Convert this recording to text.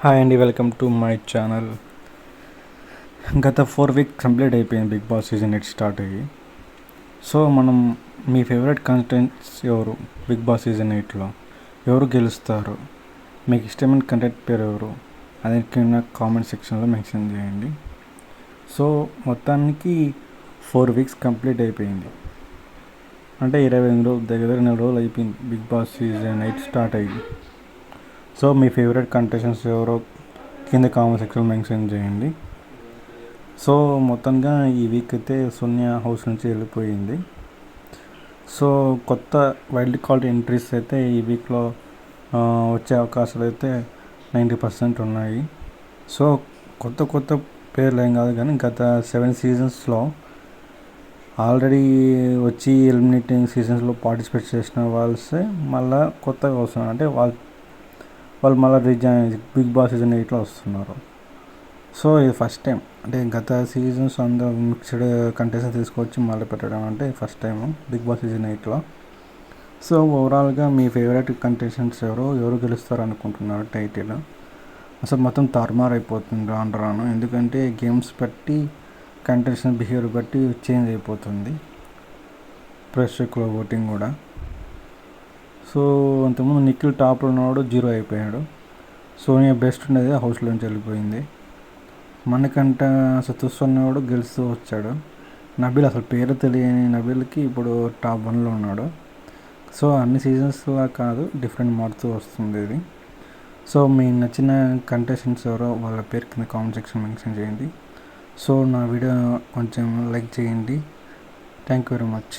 Hi అండి welcome to my channel గత four week complete అయిపోయింది Bigg Boss season eight start అయ్యి. So మనం మీ ఫేవరెట్ కంటెంట్స్ ఎవరు? బిగ్ బాస్ సీజన్ ఎయిట్లో ఎవరు గెలుస్తారు? మీకు ఇష్టమైన కంటెంట్ పేరు ఎవరు? అది కింద కామెంట్ సెక్షన్లో మెన్షన్ చేయండి. సో మొత్తానికి ఫోర్ వీక్స్ కంప్లీట్ అయిపోయింది. అంటే ఇరవై ఎనిమిది రోజులు దగ్గర ఎనిమిది రోజులు అయిపోయింది Bigg Boss season eight start అయ్యి. సో మీ ఫేవరెట్ కంటెస్టెంట్స్ ఎవరో కింద కామెంట్ సెక్షన్లో మెన్షన్ చేయండి. సో మొత్తంగా ఈ వీక్ అయితే శూన్య హౌస్ నుంచి వెళ్ళిపోయింది. సో కొత్త వైల్డ్ కార్డ్ ఎంట్రీస్ అయితే ఈ వీక్లో వచ్చే అవకాశాలు అయితే నైంటీ పర్సెంట్ ఉన్నాయి. సో కొత్త కొత్త పేర్లు ఏం కాదు కానీ గత సెవెన్ సీజన్స్లో ఆల్రెడీ వచ్చి ఎలిమినేటింగ్ సీజన్స్లో పార్టిసిపేట్ చేసిన వాళ్ళసే మళ్ళీ కొత్తగా వస్తున్నారు. అంటే వాళ్ళు వాళ్ళు మళ్ళీ రిజైన్ బిగ్ బాస్ సీజన్ ఎయిట్లో వస్తున్నారు. సో ఇది ఫస్ట్ టైం అంటే గత సీజన్స్ అందరూ మిక్స్డ్ కంటెస్ట్ తీసుకొచ్చి మళ్ళీ పెట్టడం అంటే first time Bigg Boss season ఎయిట్లో సో ఓవరాల్గా మీ ఫేవరెట్ కంటెస్టెంట్స్ ఎవరు ఎవరు గెలుస్తారు అనుకుంటున్నారు టైటిల్ అసలు మొత్తం తారుమార్ అయిపోతుంది రాను రాను. ఎందుకంటే గేమ్స్ బట్టి కంటెస్టెంట్ బిహేవియర్ బట్టి చేంజ్ అయిపోతుంది. ప్రేక్షకుల ఓటింగ్ కూడా. సో అంతకుముందు నిఖిల్ టాప్లో ఉన్నవాడు జీరో అయిపోయాడు. సోనియా బెస్ట్ ఉండేది హౌస్లోంచి వెళ్ళిపోయింది. మనకంట సతీష్ ఉన్నవాడు గెలుస్తూ వచ్చాడు. నబీల్ అసలు పేరు తెలియని నబీల్కి ఇప్పుడు టాప్ వన్లో ఉన్నాడు. సో అన్ని సీజన్స్లా కాదు డిఫరెంట్ మారుతూ వస్తుంది ఇది. సో మీ నచ్చిన కంటెస్టెంట్స్ ఎవరో వాళ్ళ పేరు కింద కామెంట్ సెక్షన్ మెన్షన్ చేయండి. సో నా వీడియో కొంచెం లైక్ చేయండి. Thank you very much.